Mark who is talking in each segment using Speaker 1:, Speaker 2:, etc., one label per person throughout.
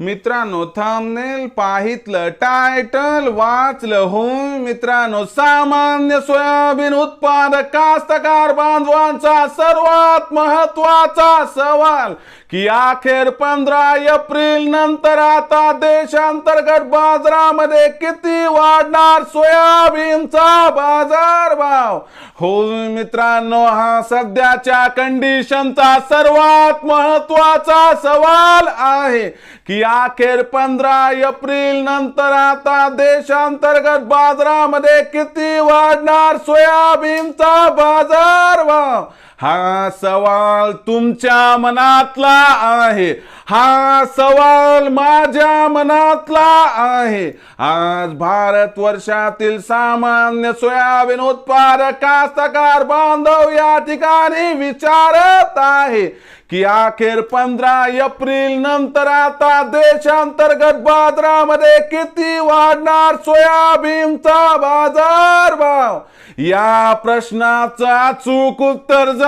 Speaker 1: मित्रांनो thumbnail पाहितलं title वाचलं हो मित्रांनो सामान्य सोयाबीन उत्पादक कास्तकार बांधवांचा सर्वात महत्त्वाचा सवाल की अखेर पंधरा एप्रिल नंतर आता देशांतर्गत बाजारामध्ये किती वाढणार सोयाबीनचा बाजारभाव? हो मित्रांनो हा सध्याच्या कंडिशनचा सर्वात महत्त्वाचा सवाल आहे की अखेर पंधरा एप्रिल नंतर आता देशांतर्गत बाजारामध्ये किती वाढणार सोयाबीनचा बाजार भाव हा सवाल तुमच्या मनातला आहे. हा सवाल माझ्या मनातला आहे. आज भारत वर्षातील सामान्य सोयाबीन उत्पादक कास्तकार बांधव या ठिकाणी विचारत आहे की अखेर पंधरा एप्रिल नंतर आता देशांतर्गत बाजारामध्ये किती वाढणार सोयाबीनचा बाजारभाव? या प्रश्नाचं अचूक उत्तर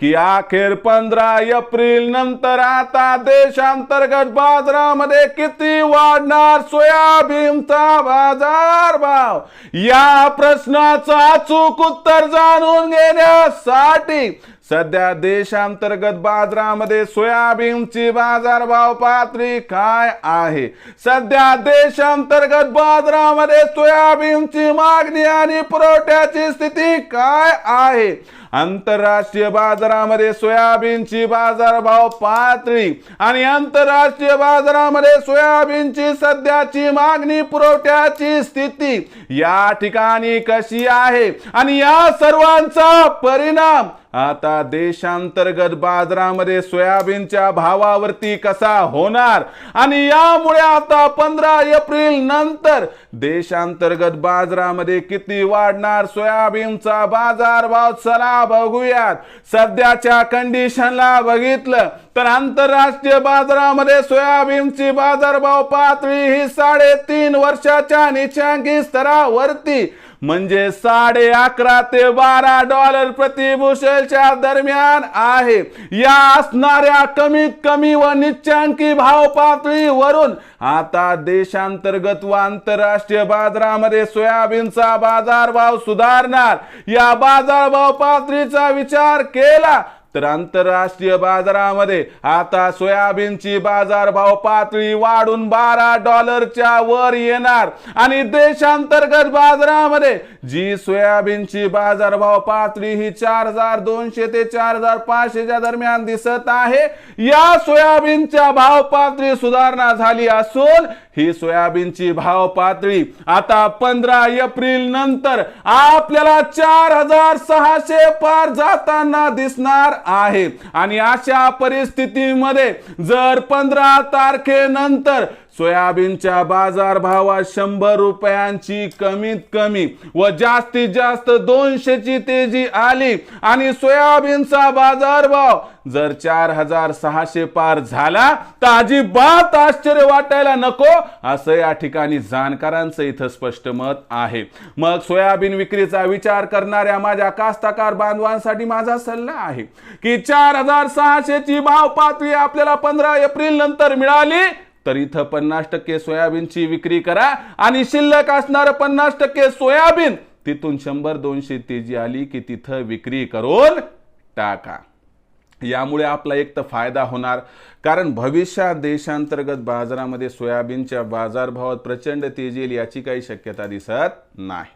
Speaker 1: की अखेर पंधरा एप्रिल नंतर आता देशांतर्गत बाजारामध्ये किती वाढणार सोयाबीनचा बाजारभाव या प्रश्नाचं अचूक उत्तर जाणून घेण्यासाठी सध्या देशांतर्गत बाजारामध्ये सोयाबीनची बाजारभाव पातळी काय आहे? सध्या देशांतर्गत बाजारामध्ये सोयाबीनची मागणी आणि पुरवठ्याची स्थिती काय आहे? आंतरराष्ट्रीय बाजारामध्ये सोयाबीनची बाजारभाव पातळी आणि आंतरराष्ट्रीय बाजारामध्ये सोयाबीनची सध्याची मागणी पुरवठ्याची स्थिती या ठिकाणी कशी आहे? आणि या सर्वांचा परिणाम आता देशांतर्गत बाजारामध्ये सोयाबीनच्या भावावरती कसा होणार? आणि यामुळे आता पंधरा एप्रिल नंतर देशांतर्गत बाजारामध्ये किती वाढणार सोयाबीनचा बाजारभाव? चला बघूयात. सध्याच्या कंडिशनला बघितलं तर आंतरराष्ट्रीय बाजारामध्ये सोयाबीनची बाजारभाव पातळी ही साडेतीन वर्षाच्या निचांकी स्तरावरती. म्हणजे साडे अकरा ते बारा डॉलर प्रतिभूषणच्या दरम्यान आहे. या असणाऱ्या कमीत कमी व निच्चांकी भाव पातळीवरून आता देशांतर्गत व आंतरराष्ट्रीय बाजारामध्ये सोयाबीनचा बाजारभाव सुधारणार. या बाजारभाव पातळीचा विचार केला तर आंतरराष्ट्रीय बाजारामध्ये आता सोयाबीनची बाजारभाव पातळी वाढून बारा डॉलरच्या वर येणार. आणि देशांतर्गत बाजारामध्ये जी सोयाबीनची बाजारभाव पातळी ही चार हजार दोनशे ते चार हजार पाचशेच्या दरम्यान दिसत आहे. या सोयाबीनच्या भाव पातळी सुधारणा झाली असून ही सोयाबीनची भाव पातळी आता पंधरा एप्रिल नंतर आपल्याला चार हजार सहाशे पार जाताना दिसणार आहे. आणि अशा परिस्थितीमध्ये जर पंधरा तारखेनंतर सोयाबीनच्या बाजार भावात शंभर रुपयांची कमीत कमी व जास्तीत जास्त दोनशेची तेजी आली. आणि सोयाबीनचा बाजारभाव जर चार हजार सहाशे पार झाला तर अजिबात आश्चर्य वाटायला नको असं या ठिकाणी जाणकारांचं इथं स्पष्ट मत आहे. मग सोयाबीन विक्रीचा विचार करणाऱ्या माझ्या कास्ताकार बांधवांसाठी माझा सल्ला आहे की चार हजार सहाशेची भाव पातळी आपल्याला पंधरा एप्रिल नंतर मिळाली तर इथं पन्नास टक्के सोयाबीनची विक्री करा आणि शिल्लक असणारं पन्नास टक्के सोयाबीन तिथून शंभर दोनशे तेजी आली की तिथं विक्री करून टाका. यामुळे आपला एक तर फायदा होणार कारण भविष्यात देशांतर्गत बाजारामध्ये सोयाबीनच्या बाजारभावात प्रचंड तेजी येईल याची काही शक्यता दिसत नाही.